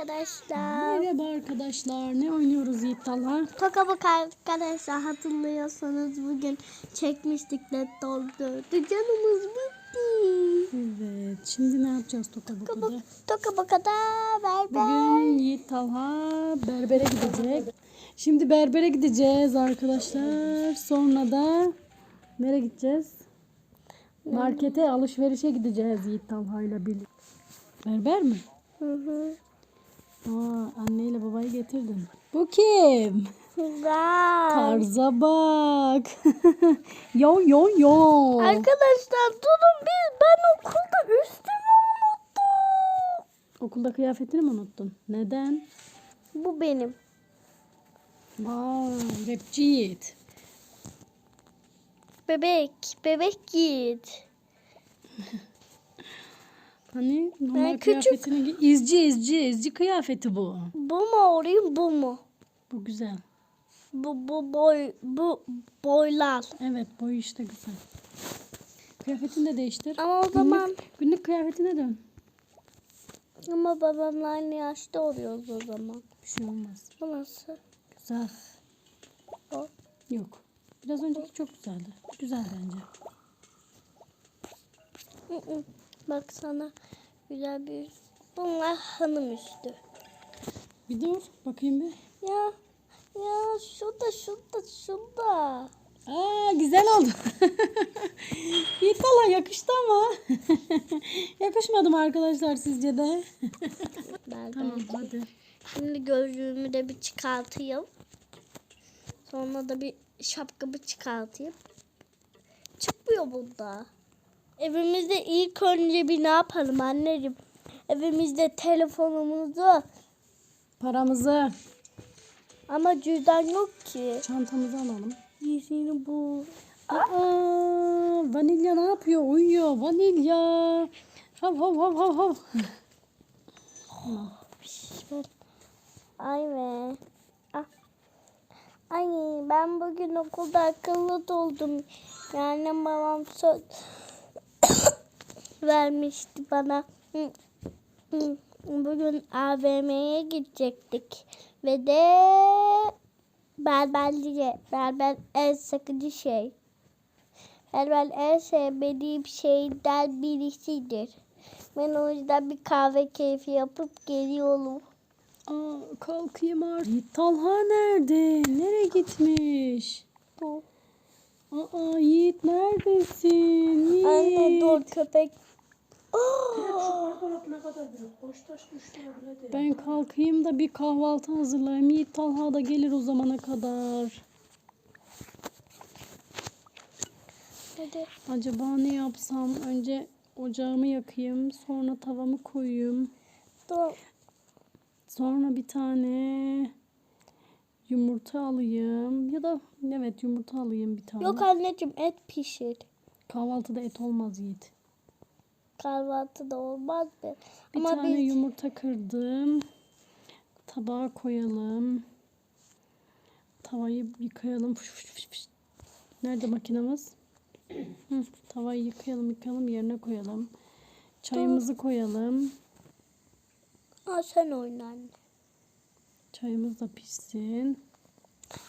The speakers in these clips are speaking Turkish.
arkadaşlar. Merhaba arkadaşlar. Ne oynuyoruz Yiğit Talha? Toka bak arkadaşlar hatırlıyorsanız bugün çekmiştik net doldu. Canımız bitti. Evet. Şimdi ne yapacağız Toka Toka Boka'da? bak, toka bakada berber. Bugün Yiğit Talha berbere gidecek. Şimdi berbere gideceğiz arkadaşlar. Sonra da nereye gideceğiz? Markete alışverişe gideceğiz Yiğit Talha ile birlikte. Berber mi? Hı hı. Aa, anneyle babayı getirdin. Bu kim? Güzel. Tarza bak. yo yo yo. Arkadaşlar durun biz ben okulda üstümü unuttum. Okulda kıyafetini mi unuttun? Neden? Bu benim. Vay, rapçi Yiğit. Bebek. Bebek git. Hani normal Ben küçük- kıyafetini giy- izci izci izci kıyafeti bu. Bu mu olayım bu mu? Bu güzel. Bu bu boy bu boylar. Evet boyu işte güzel. Kıyafetini de değiştir. Ama o Günlük- zaman Günlük kıyafetine dön. ama babamla aynı yaşta oluyoruz o zaman. Bir şey olmaz. Bu nasıl? Güzel. O. Yok. Biraz önceki çok güzeldi. Güzel bence. Bak sana güzel bir bunlar hanım üstü. Bir dur bakayım bir. Ya ya şurada şurada şurada. Aa güzel oldu. Yiğit valla yakıştı ama. Yakışmadı mı arkadaşlar sizce de? Tamam hadi. Şimdi gözlüğümü de bir çıkartayım. Sonra da bir şapkamı çıkartayım. Çıkmıyor bunda. Evimizde ilk önce bir ne yapalım anneciğim? Evimizde telefonumuzu Paramızı, ama cüzdan yok ki. çantamızı alalım. Yüzünü bu. Aa, vanilya ne yapıyor? Uyuyor. Vanilya. Hav hav hav hav hav. Ay be. Ah. Ay ben bugün okulda akıllı doldum. Yani babam söz vermişti bana. Bugün AVM'ye gidecektik. Ve de berberliğe. Berber en sakıcı şey. Berber en sevmediğim şeyden birisidir. Ben o yüzden bir kahve keyfi yapıp geliyorum. Aa, kalkayım artık. Talha nerede? Nereye gitmiş? Bu. Aa Yiğit neredesin? Yiğit. Anne dur köpek. Ben kalkayım da bir kahvaltı hazırlayayım. Yiğit Talha da gelir o zamana kadar. Hadi. Acaba ne yapsam? Önce ocağımı yakayım. Sonra tavamı koyayım. Dur. Sonra bir tane yumurta alayım. Ya da evet yumurta alayım bir tane. Yok anneciğim et pişir. Kahvaltıda et olmaz Yiğit. Kahvaltıda olmaz mı? Bir Ama tane biz yumurta kırdım. Tabağa koyalım. Tavayı yıkayalım. Fış fış fış fış. Nerede makinamız? Hı, tavayı yıkayalım yıkayalım yerine koyalım. Çayımızı koyalım. Aa, sen oyna anne. Çayımız da pişsin.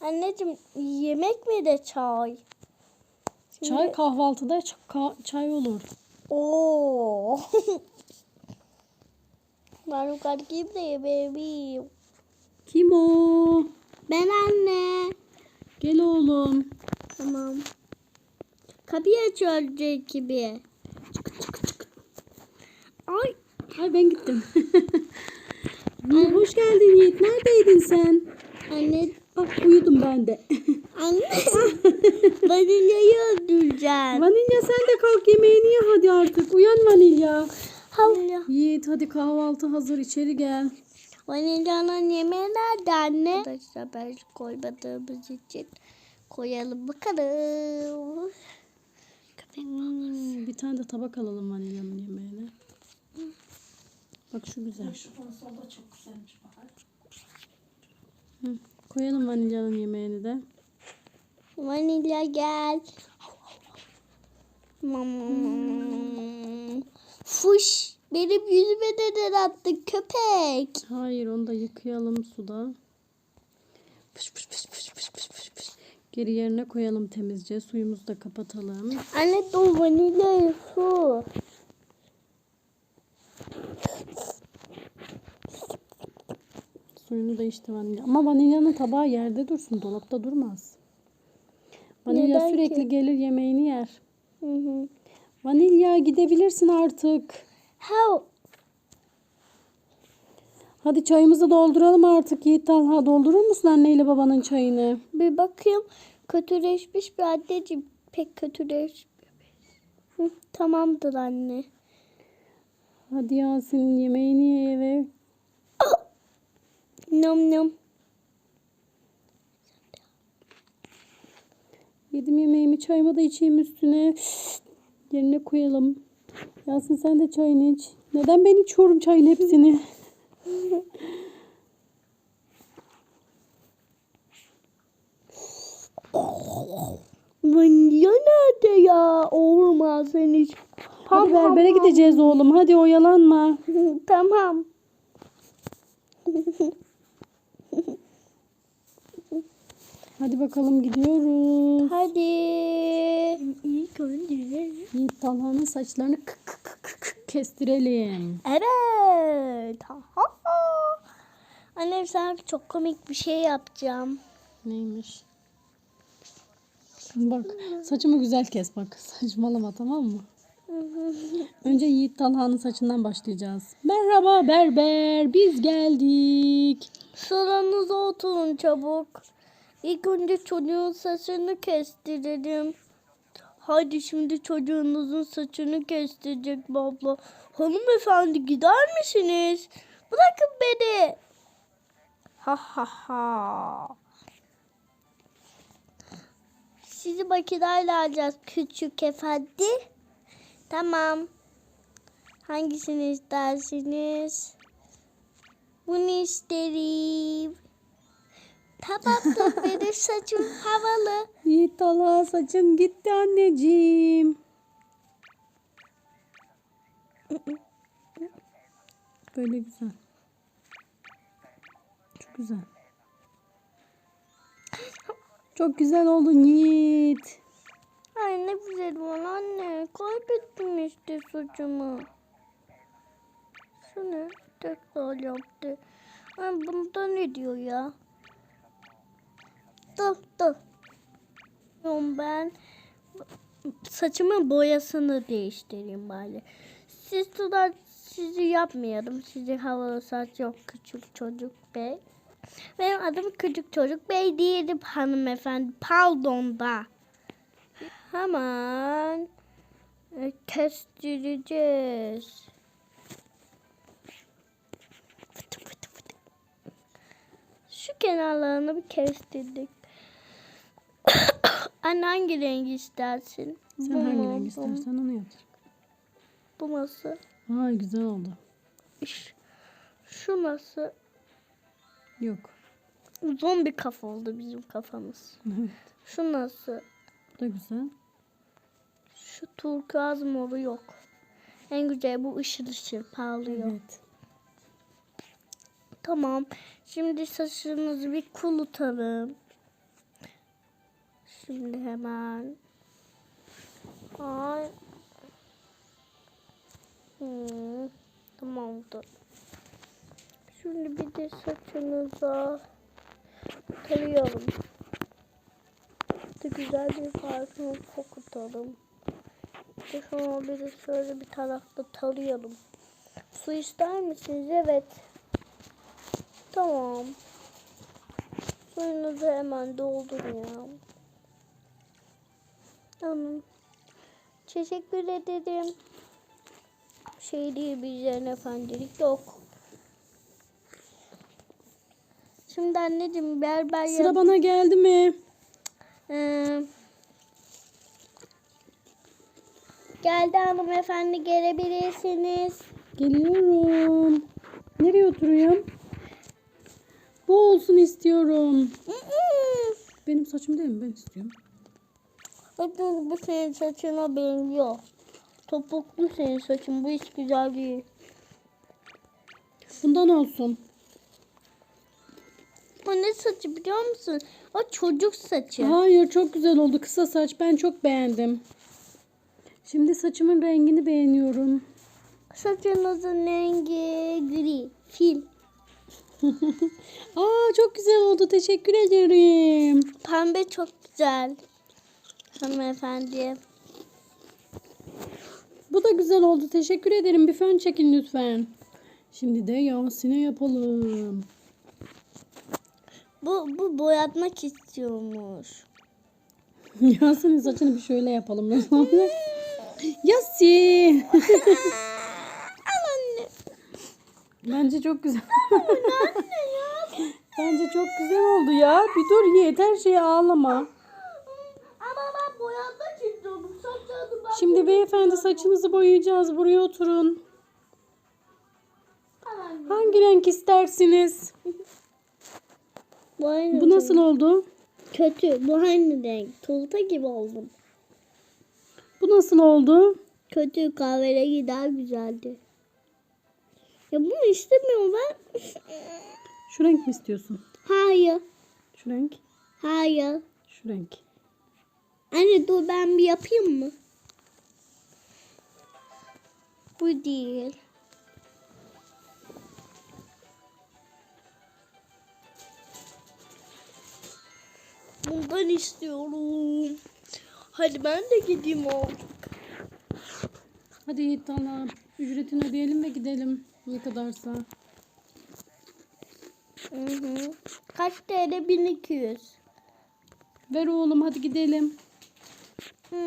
Anneciğim yemek mi de çay? Şimdi- Çay kahvaltıda çay olur. Oo. ben kalkayım da yemeğimi Kim o? Ben anne. Gel oğlum. Tamam. Kapıyı aç önce gibi. Ay. Ay ben gittim. Hoş geldin Yiğit. Neredeydin sen? Anne. Bak uyudum ben de. Anne. Vanilyayı öldüreceğim. Vanilya sen de kalk yemeğini ye hadi artık. Uyan Vanilya. Vanilya. Yiğit hadi kahvaltı hazır içeri gel. Vanilyanın yemeği nerede anne? Arkadaşlar ben koymadığımız için koyalım bakalım. Hmm, bir tane de tabak alalım vanilyanın yemeğine. Bak şu güzel. Şu solda çok güzelmiş Hı, koyalım vanilyanın yemeğini de. Vanilya gel. Hmm. Fuş. Benim yüzüme neden attın köpek? Hayır onu da yıkayalım suda. Fış fış fış fış fış fış fış fış. Geri yerine koyalım temizce. Suyumuzu da kapatalım. Anne dur vanilya su. Suyunu da işte vanilya. Ama vanilyanın tabağı yerde dursun. Dolapta durmaz. Vanilya Neden sürekli ki? gelir yemeğini yer. Hı hı. Vanilya gidebilirsin artık. How? Hadi çayımızı dolduralım artık Yiğit Talha. Doldurur musun anneyle babanın çayını? Bir bakayım kötüleşmiş bir anneciğim. Pek kötüleşmiş. Hı, tamamdır anne. Hadi Yasin'in yemeğini ye ve Nom nom. yedim yemeğimi çayımı da içeyim üstüne. Yerine koyalım. Yasin sen de çayını iç. Neden ben içiyorum çayın hepsini? Vanilya nerede ya? Olmaz henüz. Hadi berbere gideceğiz oğlum. Hadi oyalanma. tamam. Hadi bakalım gidiyoruz. Hadi. İlk önce. Yiğit Talha'nın saçlarını kık kık kık kık kestirelim. Evet. Ha, ha. Annem sana çok komik bir şey yapacağım. Neymiş? Bak saçımı güzel kes bak. Saçmalama tamam mı? Önce Yiğit Talha'nın saçından başlayacağız. Merhaba berber biz geldik. Sıranıza oturun çabuk. İlk önce çocuğun saçını kestirelim. Hadi şimdi çocuğunuzun saçını kestirecek abla. Hanımefendi gider misiniz? Bırakın beni. Ha ha ha. Sizi makineyle alacağız küçük efendi. Tamam. Hangisini istersiniz? Bunu isterim. Tamamdır benim saçım havalı. Yiğit Talha saçın gitti anneciğim. Böyle güzel. Çok güzel. Çok güzel oldun Yiğit. Ay ne güzel var anne. Kaybettim işte saçımı. Ne? Tekrar yaptı. Ay bunda ne diyor ya? Yok, Ben saçımın boyasını değiştireyim bari. Siz tutar sizi yapmayalım. Sizi havalı saç yok küçük çocuk bey. Benim adım küçük çocuk bey değilim hanımefendi. Pardon da. Hemen e, kestireceğiz. Şu kenarlarını bir kestirdik. Anne hangi rengi istersin? Sen Bu hangi mu, mu? istersen onu yap. Bu nasıl? Ay güzel oldu. İş- Şu nasıl? Yok. Zombi kafa oldu bizim kafamız. Evet. Şu nasıl? Bu da güzel. Şu turkuaz moru yok. En güzel bu ışıl ışıl parlıyor. Evet. Tamam. Şimdi saçınızı bir kurutalım. Şimdi hemen. Ay. Hmm, tamamdır. Şimdi bir de saçınıza tarayalım. De güzel bir parfüm kokutalım. De sonra bir de şöyle bir tarafta tarayalım. Su ister misiniz? Evet. Tamam. Suyunuzu hemen doldurun. Tamam. Teşekkür ederim. Şey değil bizlerin efendilik yok. Şimdi anneciğim berber Sıra yap- bana geldi mi? Ee, geldi hanımefendi gelebilirsiniz. Geliyorum. Nereye oturuyorum? Bu olsun istiyorum. Benim saçım değil mi? Ben istiyorum. Bakın bu senin saçına benziyor. Topuklu senin saçın. Bu hiç güzel değil. Bundan olsun. O ne saçı biliyor musun? O çocuk saçı. Hayır çok güzel oldu. Kısa saç ben çok beğendim. Şimdi saçımın rengini beğeniyorum. Saçınızın rengi gri. Fil. Aa çok güzel oldu. Teşekkür ederim. Pembe çok güzel. Hanımefendi. Bu da güzel oldu. Teşekkür ederim. Bir fön çekin lütfen. Şimdi de Yasin'e yapalım. Bu, bu boyatmak istiyormuş. Yasin'in saçını bir şöyle yapalım. Yasin. Anne. Bence çok güzel. Bence çok güzel oldu ya. Bir dur Yiğit her şeye ağlama. Ama ben boyatmak istiyorum. Saçlarını ben... Şimdi beyefendi saçınızı boyayacağız. Buraya oturun. Hangi renk istersiniz? Bu aynı Bu nasıl oldu? Kötü. Bu aynı renk. Tulta gibi oldum. Bu nasıl oldu? Kötü kahverengi daha güzeldi. Ya bunu istemiyorum ben. Şu renk mi istiyorsun? Hayır. Şu renk. Hayır. Şu renk. Anne dur ben bir yapayım mı? Bu değil. Bundan istiyorum. Hadi ben de gideyim artık. Hadi Yiğit Allah. Ücretini ödeyelim ve gidelim. Ne kadarsa. Hı hı. Kaç TL? 1200. Ver oğlum hadi gidelim. Hmm,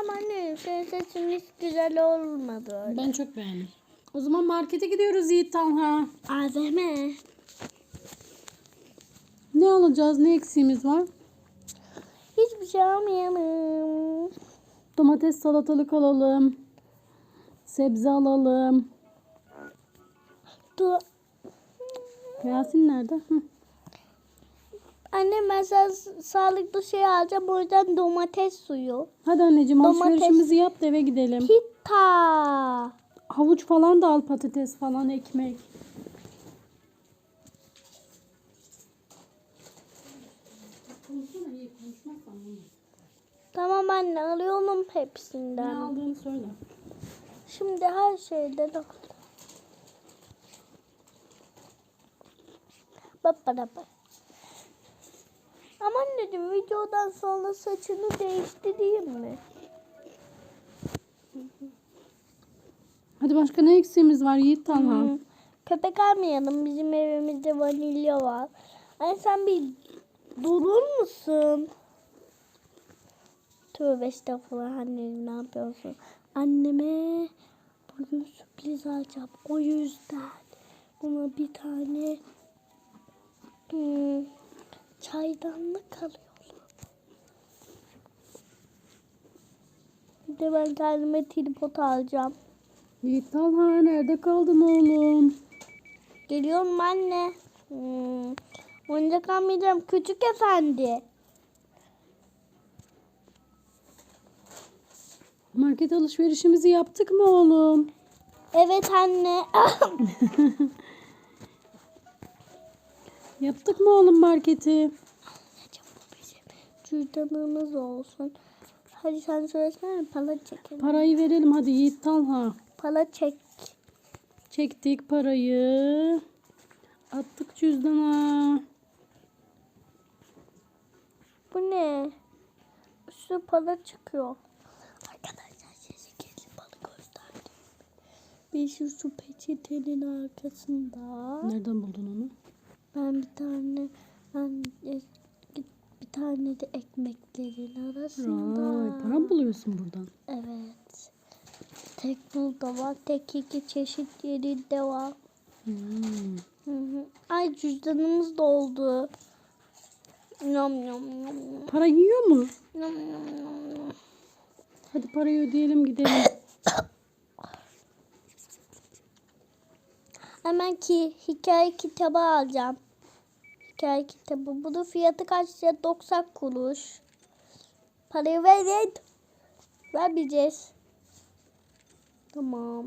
ama ne senin saçın hiç güzel olmadı öyle. Ben çok beğendim. O zaman markete gidiyoruz Yiğit Talha. AVM. Ne alacağız? Ne eksiğimiz var? Hiçbir şey almayalım. Domates salatalık alalım. Sebze alalım. Dur. Yasin nerede? Hı. Anne ben sa- sağlıklı şey alacağım o yüzden domates suyu. Hadi anneciğim Domates. alışverişimizi yap da eve gidelim. Pita. Havuç falan da al patates falan ekmek. Tamam anne alıyorum Ne hepsinden. aldığını söyle. Şimdi her şeyden al. Bak bana bak. Ama anneciğim videodan sonra saçını değiştireyim mi? Hadi başka ne eksiğimiz var Yiğit Talha? Hmm. Köpek almayalım. Bizim evimizde vanilya var. Anne sen bir durur musun? Tövbe estağfurullah annem ne yapıyorsun? Anneme bugün sürpriz alacağım. O yüzden buna bir tane hmm, çaydanlık alıyorum. Bir de ben kendime tripod alacağım. Yiğit Talha nerede kaldın oğlum? Geliyorum anne. Hmm. Oyuncak almayacağım. Küçük efendi. Market alışverişimizi yaptık mı oğlum? Evet anne. Yaptık mı oğlum marketi? Cüzdanımız olsun. Hadi sen söylesene para çekelim. Parayı verelim hadi Yiğit Talha. Para çek. Çektik parayı. Attık cüzdana. Bu ne? Üstü para çıkıyor. Arkadaşlar size gelin bana gösterdim. Bir şu, şu peçetenin arkasında. Nereden buldun onu? Ben bir tane ben bir tane de ekmeklerin arasında. Vay, para mı buluyorsun buradan? Evet. Tek burada var, tek iki çeşit yerinde var. Hmm. Hı hı. Ay cüzdanımız doldu. Nom nom nom. Para yiyor mu? Nom nom nom nom. Hadi parayı ödeyelim gidelim. Hemen ki hikaye kitabı alacağım. Hikaye kitabı. Bunun fiyatı kaç lira? 90 kuruş. Parayı verin. Vermeyeceğiz. Tamam.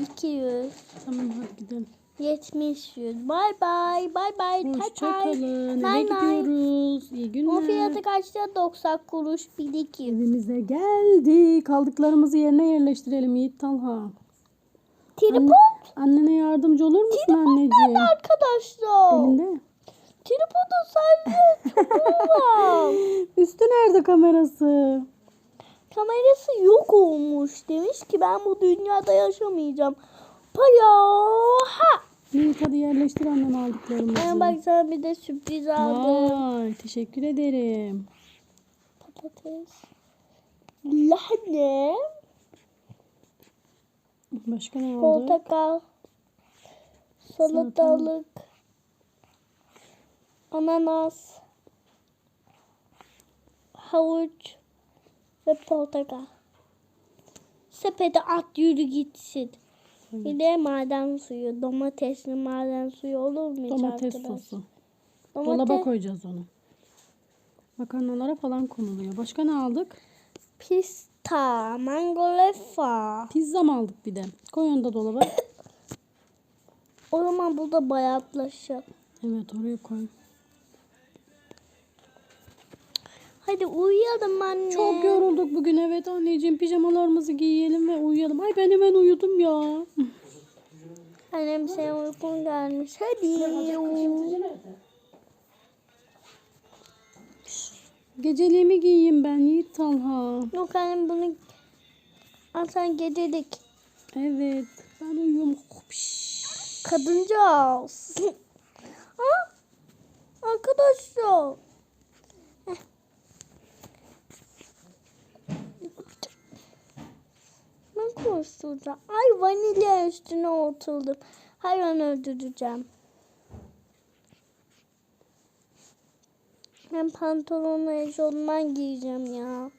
200. tamam hadi gidelim. 70 100. Bay bay. Bay bay. Hoşçakalın. Eve gidiyoruz. İyi O günler. fiyatı kaçta? 90 kuruş birikim. Evimize geldik. Kaldıklarımızı yerine yerleştirelim Yiğit Talha. Tripod Annene yardımcı olur musun anneciğim? arkadaşlar. Elinde. Tripodun sadece çubuğu var. Üstü nerede kamerası? Kamerası yok olmuş. Demiş ki ben bu dünyada yaşamayacağım. Payaha. Yiğit hadi yerleştir annem aldıklarımızı. Ben bak sana bir de sürpriz aldım. Vay teşekkür ederim. Patates. Lahne. Başka ne aldık? Portakal. Salatalık. Ananas. Havuç. Ve portakal. Sepete at yürü gitsin. Bir de maden suyu. Domatesli maden suyu olur mu Domates arkadaş? sosu. Domates, Dolaba koyacağız onu. Makarnalara falan konuluyor. Başka ne aldık? Pista, mangolefa. Pizza mı aldık bir de? Koy onu da dolaba. O zaman bu da bayatlaşır. evet oraya koy. Hadi uyuyalım anne. Çok yorulduk bugün evet anneciğim. Pijamalarımızı giyelim ve uyuyalım. Ay ben hemen uyudum ya. Annem senin uykun gelmiş. Hadi. Geceliğimi giyeyim ben Yiğit Talha. Yok annem bunu Aa, sen gecelik. Evet ben uyuyorum. Kadıncağız. ha? Arkadaşlar. Ben konuşturacağım. Ay vanilya üstüne oturdum. Hayvan öldüreceğim. Ben pantolonla eşofman giyeceğim ya.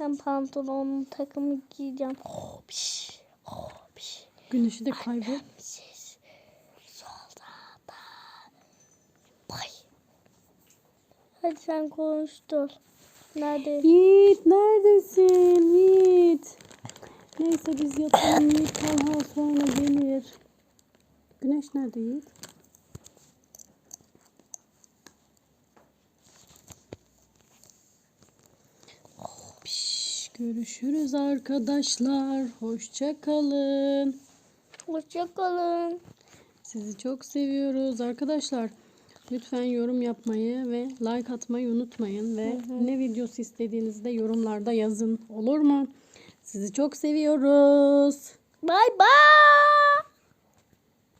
Ben pantolonun takımı giyeceğim. Hopiş, hopiş. Güneşi de kaybol. Siz solda da. Bay. Hadi sen konuştur. Nerede? Yiğit neredesin Yiğit? Neyse biz yatalım Yiğit Talha sonra gelir. Güneş nerede Yiğit? Görüşürüz arkadaşlar. Hoşça kalın. Hoşçakalın. Sizi çok seviyoruz arkadaşlar. Lütfen yorum yapmayı ve like atmayı unutmayın ve ne videosu istediğinizde yorumlarda yazın olur mu? Sizi çok seviyoruz. Bay bay.